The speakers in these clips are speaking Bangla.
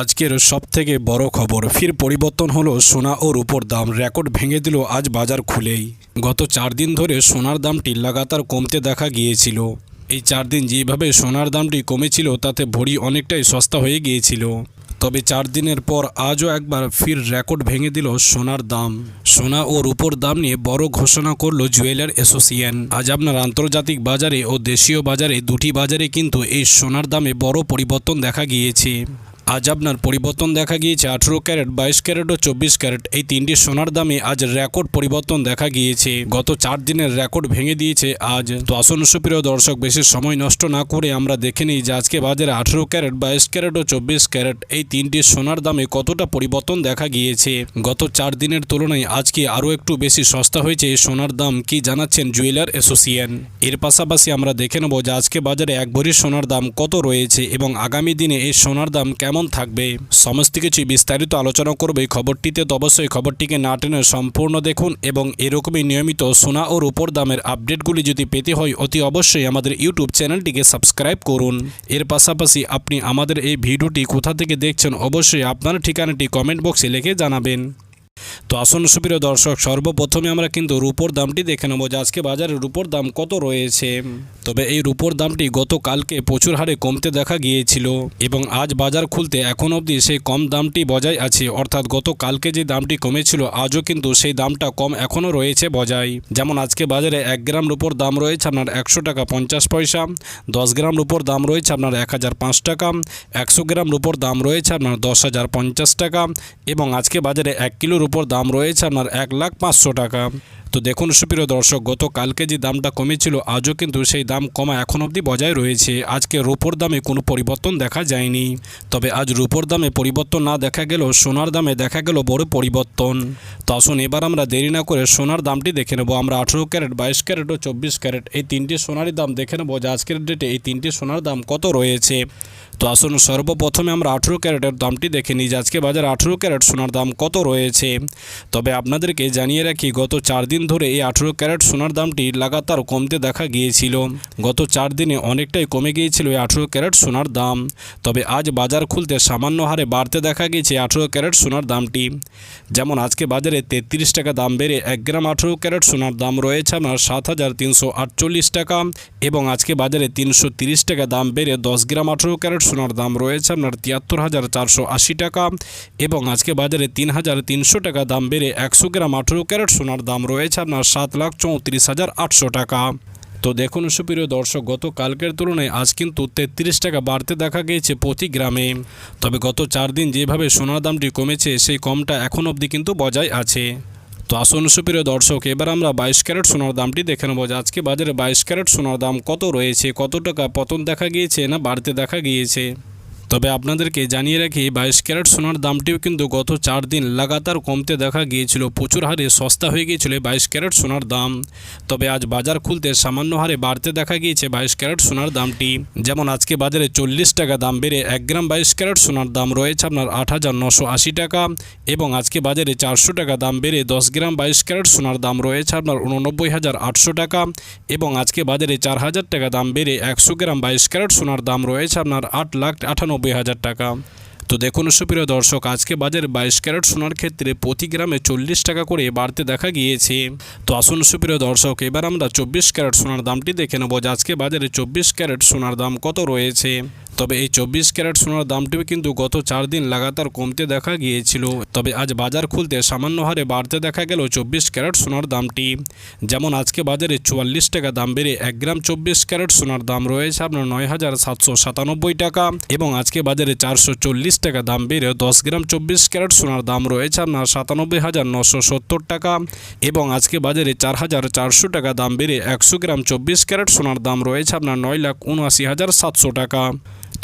আজকের সব থেকে বড় খবর। ফির পরিবর্তন হলো সোনা ও রূপোর দাম। রেকর্ড ভেঙে দিল আজ বাজার খুলেই। গত চার দিন ধরে সোনার দামটি লাগাতার কমতে দেখা গিয়েছিল। এই চার দিন যেভাবে সোনার দামটি কমেছিল, তাতে ভরি অনেকটাই সস্তা হয়ে গিয়েছিল। তবে চার দিনের পর আজও একবার ফির রেকর্ড ভেঙে দিল সোনার দাম। সোনা ও রূপোর দাম নিয়ে বড় ঘোষণা করল জুয়েলার অ্যাসোসিয়েশন। আজ আপনার আন্তর্জাতিক বাজারে ও দেশীয় বাজারে দুটি বাজারে কিন্তু এই সোনার দামে বড় পরিবর্তন দেখা গিয়েছে। আজ আপনার পরিবর্তন দেখা গিয়েছে। আঠেরো ক্যারেট, বাইশ ক্যারেট ও চব্বিশ ক্যারেট। এই তিনটি সোনার দামে আজ রেকর্ড পরিবর্তন দেখা গিয়েছে। গত চার দিনের রেকর্ড ভেঙে দিয়েছে আজ। তো আসন সুপ্রিয় দর্শক, বেশি সময় নষ্ট না করে আমরা দেখে নিই যে আজকে বাজারে আঠেরো ক্যারেট, বাইশ ক্যারেট ও চব্বিশ ক্যারেট এই তিনটি সোনার দামে কতটা পরিবর্তন দেখা গিয়েছে। গত চার দিনের তুলনায় আজকে আরও একটু বেশি সস্তা হয়েছে এই সোনার দাম, কি জানাচ্ছেন জুয়েলার অ্যাসোসিয়েশন। এর পাশাপাশি আমরা দেখে নেব যে আজকে বাজারে এক ভরি সোনার দাম কত রয়েছে এবং আগামী দিনে এই সোনার দাম কেমন থাকবে? সমস্ত কিছু বিস্তারিত আলোচনা করবে খবরটিতে, তো অবশ্যই খবরটিকে না টেনে সম্পূর্ণ দেখুন এবং এরকমই নিয়মিত সোনা ও রূপর দামের আপডেটগুলি যদি পেতে হয়, অতি অবশ্যই আমাদের ইউটিউব চ্যানেলটিকে সাবস্ক্রাইব করুন। এর পাশাপাশি আপনি আমাদের এই ভিডিওটি কোথা থেকে দেখছেন, অবশ্যই আপনার ঠিকানাটি কমেন্ট বক্সে লিখে জানাবেন। তো আসুন সুপ্রিয় দর্শক, সর্বপ্রথমে আমরা কিন্তু রূপোর দামটি দেখে নেব যে আজকে বাজারে রূপোর দাম কত রয়েছে। তবে এই রূপোর দামটি গতকালকে প্রচুর হারে কমতে দেখা গিয়েছিল এবং আজ বাজার খুলতে এখন অবধি সেই কম দামটি বজায় আছে। অর্থাৎ গতকালকে যে দামটি কমেছিল, আজও কিন্তু সেই দামটা কম এখনও রয়েছে বজায়। যেমন আজকে বাজারে এক গ্রাম রূপোর দাম রয়েছে আপনার একশো টাকা পঞ্চাশ পয়সা, দশ গ্রাম রূপোর দাম রয়েছে আপনার এক হাজার পাঁচ টাকা, একশো গ্রাম রূপোর দাম রয়েছে আপনার দশ হাজার পঞ্চাশ টাকা এবং আজকে বাজারে এক কিলোর উপর দাম রয়েছে আপনার এক লাখ পাঁচশো টাকা। তো দেখুন সুপ্রিয় দর্শক গত কালকে যে দামটা কমেছিল, আজও কিন্তু সেই দাম কমা এখন অবধি বজায় রয়েছে। আজকে রূপোর দামে কোনো পরিবর্তন দেখা যায়নি। তবে আজ রূপোর দামে পরিবর্তন না দেখা গেলেও সোনার দামে দেখা গেল বড় পরিবর্তন। তো আসুন এবার আমরা দেরি না করে সোনার দামটি দেখে নেব। আমরা আঠেরো ক্যারেট, বাইশ ক্যারেট ও চব্বিশ ক্যারেট এই তিনটি সোনারই দাম দেখে নেব যে আজকের ডেটে এই তিনটি সোনার দাম কত রয়েছে। তো আসুন সর্বপ্রথমে আমরা আঠেরো ক্যারেটের দামটি দেখে নিই আজকে বাজার আঠেরো ক্যারেট সোনার দাম কত রয়েছে। তবে আপনাদেরকে জানিয়ে রাখি, গত চার দিন ধরে এই আঠেরো ক্যারেট সোনার দামটি লাগাতার কমতে দেখা গিয়েছিল। গত চার দিনে অনেকটাই কমে গিয়েছিল এই আঠেরো ক্যারেট সোনার দাম। তবে আজ বাজার খুলতে সামান্য হারে বাড়তে দেখা গিয়েছে আঠেরো ক্যারেট সোনার দামটি। যেমন আজকে বাজারে তেত্রিশ টাকা দাম বেড়ে এক গ্রাম আঠেরো ক্যারেট সোনার দাম রয়েছে আপনার সাত হাজার তিনশো আটচল্লিশ টাকা এবং আজকে বাজারে তিনশো তিরিশ টাকা দাম বেড়ে দশ গ্রাম আঠেরো ক্যারেট সোনার দাম রয়েছে আপনার তিয়াত্তর হাজার চারশো আশি টাকা এবং আজকে বাজারে তিন হাজার তিনশো টাকা দাম বেড়ে একশো গ্রাম আঠেরো ক্যারেট সোনার দাম রয়েছে আপনার সাত লাখ চৌত্রিশ হাজার আটশো টাকা। তো দেখুন সুপ্রিয় দর্শক গত কালকের তুলনায় আজ কিন্তু তেত্রিশ টাকা বাড়তে দেখা গিয়েছে প্রতি গ্রামে। তবে গত চার দিন যেভাবে সোনার দামটি কমেছে, সেই কমটা এখন অবধি কিন্তু বজায় আছে। তো আসুন সুপ্রিয় দর্শক, এবার আমরা বাইশ ক্যারেট সোনার দামটি দেখে নেব আজকে বাজারে বাইশ ক্যারেট সোনার দাম কত রয়েছে, কত টাকা পতন দেখা গিয়েছে না বাড়তে দেখা গিয়েছে। তবে আপনাদেরকে জানিয়ে রাখি, বাইশ ক্যারেট সোনার দামটিও কিন্তু গত চার দিন লাগাতার কমতে দেখা গিয়েছিল। প্রচুর হারে সস্তা হয়ে গিয়েছিল বাইশ ক্যারেট সোনার দাম। তবে আজ বাজার খুলতে সামান্য হারে বাড়তে দেখা গিয়েছে বাইশ ক্যারেট সোনার দামটি। যেমন আজকে বাজারে চল্লিশ টাকা দাম বেড়ে এক গ্রাম বাইশ ক্যারেট সোনার দাম রয়েছে আপনার আট হাজার নশো আশি টাকা। এবং আজকে বাজারে চারশো টাকা দাম বেড়ে দশ গ্রাম বাইশ ক্যারেট সোনার দাম রয়েছে আপনার উননব্বই হাজার আটশো টাকা। এবং আজকে বাজারে চার হাজার টাকা দাম বেড়ে একশো গ্রাম বাইশ ক্যারেট সোনার দাম রয়েছে আপনার আট লাখ আটানব্বই হাজার টাকা। তো দেখুন সুপ্রিয় দর্শক, আজকে বাজারে বাইশ ক্যারেট সোনার ক্ষেত্রে প্রতি গ্রামে চল্লিশ টাকা করে বাড়তে দেখা গিয়েছে। তো আসুন সুপ্রিয় দর্শক, এবার আমরা চব্বিশ ক্যারেট সোনার দামটি দেখে নেব যে আজকে বাজারে চব্বিশ ক্যারেট সোনার দাম কত রয়েছে। তবে এই চব্বিশ ক্যারেট সোনার দামটিও কিন্তু গত চার দিন লাগাতার কমতে দেখা গিয়েছিল। তবে আজ বাজার খুলতে সামান্য হারে বাড়তে দেখা গেল চব্বিশ ক্যারেট সোনার দামটি। যেমন আজকে বাজারে চুয়াল্লিশ টাকা দাম বেড়ে এক গ্রাম চব্বিশ ক্যারেট সোনার দাম রয়েছে আপনার নয় হাজার সাতশো সাতানব্বই টাকা এবং আজকে বাজারে চারশো চল্লিশ টাকা দাম বেড়ে দশ গ্রাম চব্বিশ ক্যারেট সোনার দাম রয়েছে আপনার সাতানব্বই হাজার নশো সত্তর টাকা এবং আজকে বাজারে চার হাজার চারশো টাকা দাম বেড়ে একশো গ্রাম চব্বিশ ক্যারেট সোনার দাম রয়েছে আপনার নয় লাখ উনআশি হাজার সাতশো টাকা।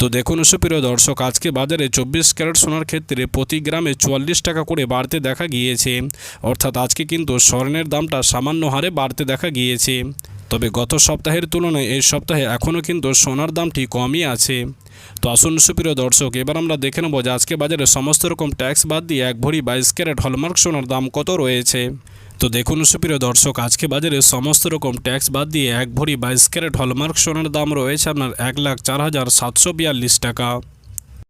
তো দেখুন সুপ্রিয় দর্শক, আজকে বাজারে চব্বিশ ক্যারেট সোনার ক্ষেত্রে প্রতি গ্রামে চুয়াল্লিশ টাকা করে বাড়তে দেখা গিয়েছে। অর্থাৎ আজকে কিন্তু স্বর্ণের দামটা সামান্য হারে বাড়তে দেখা গিয়েছে। তবে গত সপ্তাহের তুলনায় এই সপ্তাহে এখনও কিন্তু সোনার দামটি কমই আছে। তো আসুন সুপ্রিয় দর্শক, এবার আমরা দেখে নেব যে আজকে বাজারে সমস্ত রকম ট্যাক্স বাদ দিয়ে এক ভরি বাইশ ক্যারেট হলমার্ক সোনার দাম কত রয়েছে। তো দেখুন সুপ্রিয় দর্শক, আজকে বাজারে সমস্ত রকম ট্যাক্স বাদ দিয়ে এক ভরি বাইশ ক্যারেট হলমার্ক সোনার দাম রয়েছে আপনার এক লাখ চার হাজার সাতশো বিয়াল্লিশ টাকা।